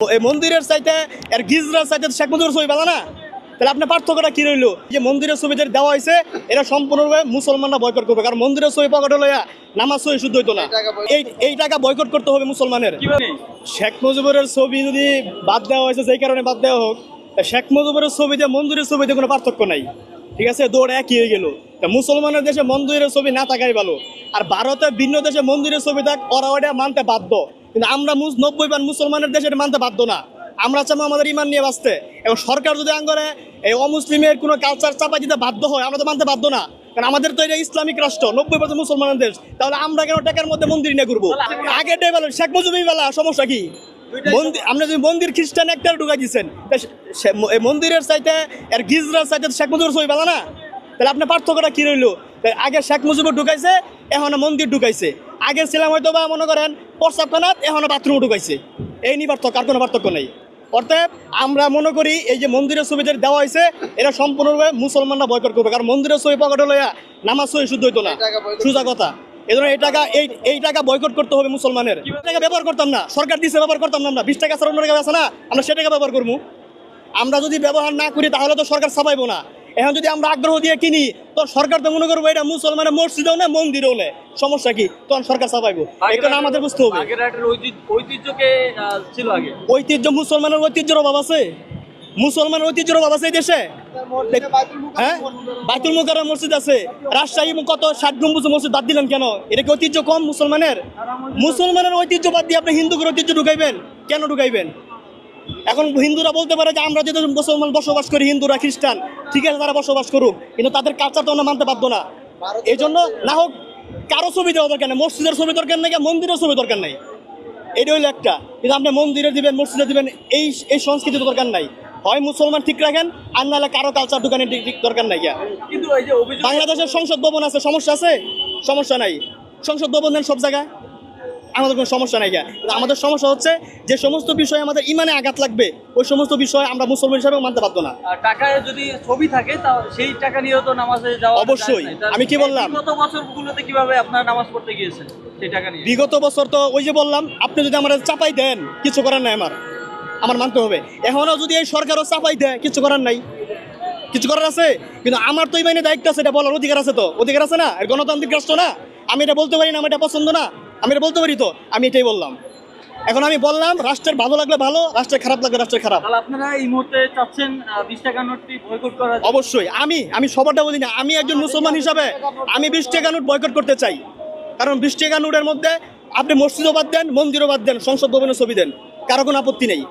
এই মন্দিরের চাইতে এর গিজরার চাইতে শেখ মুজিবুর ছবি ভালো না? তাহলে আপনার পার্থক্যটা কি রইল? যে মন্দিরের ছবি যেটা দেওয়া হয়েছে এটা সম্পূর্ণভাবে মুসলমানরা বয়কট করবে। কারণ মন্দিরের ছবি পকেটে লইয়া নামাজ ছবি শুদ্ধ হইতো না। এই এই টাকা বয়কট করতে হবে মুসলমানের। শেখ মুজিবুরের ছবি যদি বাদ দেওয়া হয়েছে সেই কারণে বাদ দেওয়া হোক তা শেখ মুজিবুরের ছবিতে মন্দিরের ছবিতে কোনো পার্থক্য নাই। ঠিক আছে? দৌড় একই হয়ে গেল। তা মুসলমানের দেশে মন্দিরের ছবি না থাকাই ভালো। আর ভারতে ভিন্ন দেশে মন্দিরের ছবি থাক ওরা ওটা মানতে বাধ্য। কিন্তু আমরা নব্বই বার মুসলমানের দেশে এটা মানতে বাধ্য না। আমরা চাবো আমাদের ইমান নিয়ে বাঁচতে। এবং সরকার যদি আঙ্গরে এই অমুসলিমের কোনো কালচার চাপা দিতে বাধ্য হয় আমরা তো মানতে বাধ্য না। কারণ আমাদের তো এটা ইসলামিক রাষ্ট্র নব্বই পার্সেন্ট মুসলমানের দেশ। তাহলে আমরা কেন টাকার মধ্যে মন্দির নিয়ে ঘুরবো? আগে ডে শেখ মুজিবই বেলা সমস্যা কি? মন্দির আপনি যদি মন্দির খ্রিস্টান একটা ঢুকাই দিচ্ছেন মন্দিরের চাইতে আর গিজরার চাইতে শেখ মুজিবুর ছবি ভালো না? তাহলে আপনার পার্থক্যটা কি রইল? আগে শেখ মুজিবুর ঢুকাইছে এখন মন্দির ঢুকাইছে। আগে ছিলাম হয়তো বা মনে করেন প্রস্তাবখানাত এখন বাথরুম ঢুকাইছে। এই নিয়ে পার্থক্য আর কোনো পার্থক্য নেই। অর্থাৎ আমরা মনে করি এই যে মন্দিরের ছবি যেটা দেওয়া হয়েছে এটা সম্পূর্ণভাবে মুসলমানরা বয়কট করবে। কারণ মন্দিরের ছবি পকেটে লইয়া নামাজ ছবি শুদ্ধ হইতো না। সোজা কথা। এই জন্য এই টাকা এই এই টাকা বয়কট করতে হবে মুসলমানের। টাকা ব্যবহার করতাম না। সরকার দিচ্ছে ব্যবহার করতাম না আমরা। বিশ টাকা ছাড়া অন্য টাকা আছে না। আমরা সে টাকা ব্যবহার করব। আমরা যদি ব্যবহার না করি তাহলে তো সরকার ছাপাইবো না। এখন যদি আমরা আগ্রহ দিয়ে কিনি তো সরকার তো মনে করব এটা মুসলমানের মসজিদেও না মন্দিরেও নেই সমস্যা কি? তখন সরকার ছাপাইবো এটা আমাদের বুঝতে হবে। ঐতিহ্য ঐতিহ্যকে ছিল আগে। ঐতিহ্য মুসলমানের ঐতিহ্যের অভাব আছে? মুসলমানের ঐতিহ্যের অভাব আছে এই দেশে? হ্যাঁ? বাইতুল মুকাররম মসজিদ আছে। রাজশাহী কত ষাট গম্বুজ মসজিদ বাদ দিলেন কেন? এটা কি ঐতিহ্য কম মুসলমানের? মুসলমানের ঐতিহ্য বাদ দিয়ে আপনি হিন্দুদের ঐতিহ্য ঢুকাইবেন? কেন ঢুকাইবেন? এখন হিন্দুরা বলতে পারে যে আমরা যেহেতু মুসলমান বসবাস করি হিন্দুরা খ্রিস্টান ঠিক আছে তারা বসবাস করুক কিন্তু তাদের কালচার তো আমরা মানতে বাধ্য না। এই জন্য না হোক কারও ছবি দেওয়া দরকার নেই মসজিদের ছবি দরকার নেই মন্দিরের ছবি দরকার নেই। এটা হইল একটা। কিন্তু আপনি মন্দিরে দিবেন মসজিদে দিবেন এই এই সংস্কৃতি দরকার নাই। হয় মুসলমান ঠিক রাখেন আর নাহলে কারও কালচার দোকানে দরকার নাই বাংলাদেশের সংসদ ভবন আছে সমস্যা আছে? সমস্যা নাই। সংসদ ভবন দেন সব জায়গায়। আমাদের কোনো সমস্যা নাই আমাদের সমস্যা হচ্ছে যে সমস্ত বিষয়ে আমাদের ইমানে আঘাত লাগবে ওই সমস্ত বিষয় আমরা মুসলমান হিসাবে মানতে পারব না। টাকায় যদি ছবি থাকে তা সেই টাকা নিয়েও তো নামাজে যাওয়া অবশ্যই। আমি কি বললাম? বিগত বছরগুলোতে কীভাবে আপনারা নামাজ পড়তে গিয়েছেন সেই টাকা নিয়ে? বিগত বছর তো ওই যে বললাম আপনি যদি আমার চাপাই দেন কিছু করার নাই আমার। আমার মানতে হবে। এখনও যদি এই সরকারও চাপাই দেয় কিছু করার নাই। কিছু করার আছে? কিন্তু আমার তো ইমানে দায়িত্ব আছে এটা বলার অধিকার আছে তো। অধিকার আছে না? এর গণতান্ত্রিক রাষ্ট্র না। আমি এটা বলতে পারি না আমার এটা পছন্দ না। আমি এটা বলতে পারি তো? আমি এটাই বললাম। এখন আমি বললাম রাষ্ট্রের ভালো লাগলে ভালো রাষ্ট্রের খারাপ লাগলে রাষ্ট্রের খারাপ। আপনারা এই মুহূর্তে চাচ্ছেন বিশ টাকা নোটটি বয়কট করা অবশ্যই। আমি আমি সবারটা বলি না। আমি একজন মুসলমান হিসাবে আমি বিশ টাকা নোট বয়কট করতে চাই। কারণ বিশ টাকা নোটের মধ্যে আপনি মসজিদও বাদ দেন মন্দিরও বাদ দেন সংসদ ভবনের ছবি দেন। কারও কোনো আপত্তি নেই।